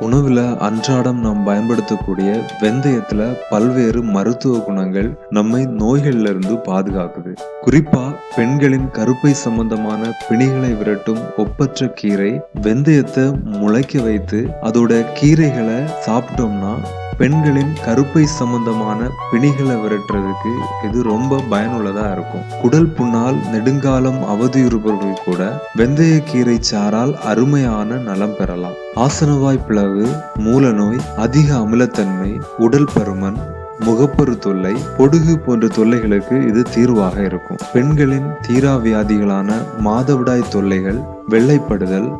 உணவில் அன்றாடம் நாம் பயன்படுத்தக்கூடிய வெந்தயத்தில் பல்வேறு மருத்துவ குணங்கள் நம்மை நோய்களிலிருந்து பாதுகாக்குது. குறிப்பா பெண்களின் கருப்பை சம்பந்தமான பிணிகளை விரட்டும் ஒப்பற்ற கீரை வெந்தயத்தை முளைக்க வைத்து அதோட கீரைகளை சாப்பிட்டோம்னா பெண்களின் கருப்பை சம்பந்தமான பிணிகளை விரட்டுறதுக்கு இது ரொம்ப பயனுள்ளதா இருக்கும். குடல் புண்ணால் நெடுங்காலம் அவதியுறுபவர்கள் கூட வெந்தயக்கீரை சாறால் அருமையான நலம் பெறலாம். ஆசனவாய் பிளவு மூலநோய் அதிக அமிலத்தன்மை உடல் பருமன் முகப்பரு தொல்லை பொடுகு போன்ற தொல்லைகளுக்கு இது தீர்வாக இருக்கும். பெண்களின் தீரா வியாதிகளான மாதவிடாய் தொல்லைகள் வெள்ளைப்படுதல்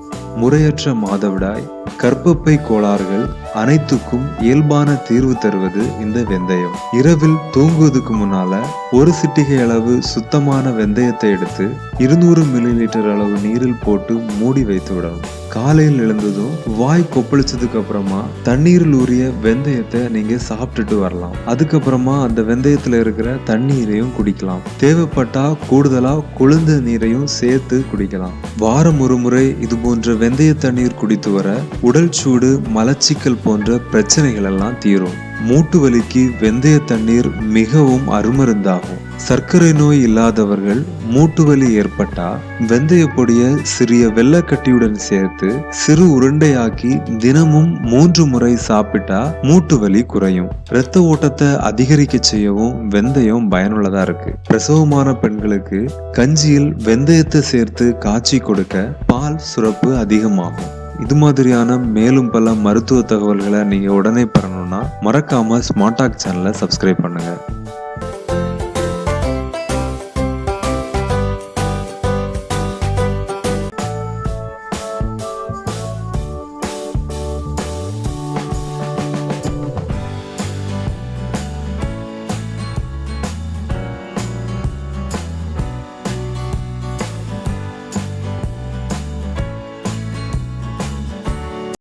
முறையற்ற மாதவிடாய் கர்ப்பப்பை கோளாறுகள் அனைத்துக்கும் இயல்பான தீர்வு தருவது இந்த வெந்தயம். இரவில் தூங்குவதற்கு முன்னால ஒரு சிட்டிகை அளவு சுத்தமான வெந்தயத்தை எடுத்து இருநூறு மில்லி லிட்டர் அளவு நீரில் போட்டு மூடி வைத்து விடணும் காலையில் எழுந்ததும் வாய் கொப்பளிச்சதுக்கு அப்புறமா தண்ணீரில் உரிய வெந்தயத்தை நீங்க சாப்பிட்டுட்டு வரலாம். அதுக்கப்புறமா அந்த வெந்தயத்துல இருக்கிற தண்ணீரையும் குடிக்கலாம். தேவைப்பட்டா கூடுதலா குளிர்ந்த நீரையும் சேர்த்து குடிக்கலாம். வாரம் ஒரு முறை இது போன்ற வெந்தய தண்ணீர் குடித்து வர உடல் சூடு மலச்சிக்கல் போன்ற பிரச்சனைகள் எல்லாம் தீரும். மூட்டு வலிக்கு வெந்தய தண்ணீர் மிகவும் அருமருந்தாகும். சர்க்கரை நோய் இல்லாதவர்கள் மூட்டு வலி ஏற்பட்டா வெந்தய பொடிய சிறிய வெள்ளக்கட்டியுடன் சேர்த்து சிறு உருண்டையாக்கி தினமும் மூன்று முறை சாப்பிட்டா மூட்டு வலி குறையும். இரத்த ஓட்டத்தை அதிகரிக்க செய்யவும் வெந்தயம் பயனுள்ளதா இருக்கு. பிரசவமான பெண்களுக்கு கஞ்சியில் வெந்தயத்தை சேர்த்து காய்ச்சி கொடுக்க பால் சுரப்பு அதிகமாகும். இது மாதிரியான மேலும் பல மருத்துவ தகவல்களை நீங்க உடனே பெறணும்னா மறக்காம ஸ்மார்ட் டாக் சேனலை சப்ஸ்கிரைப் பண்ணுங்க.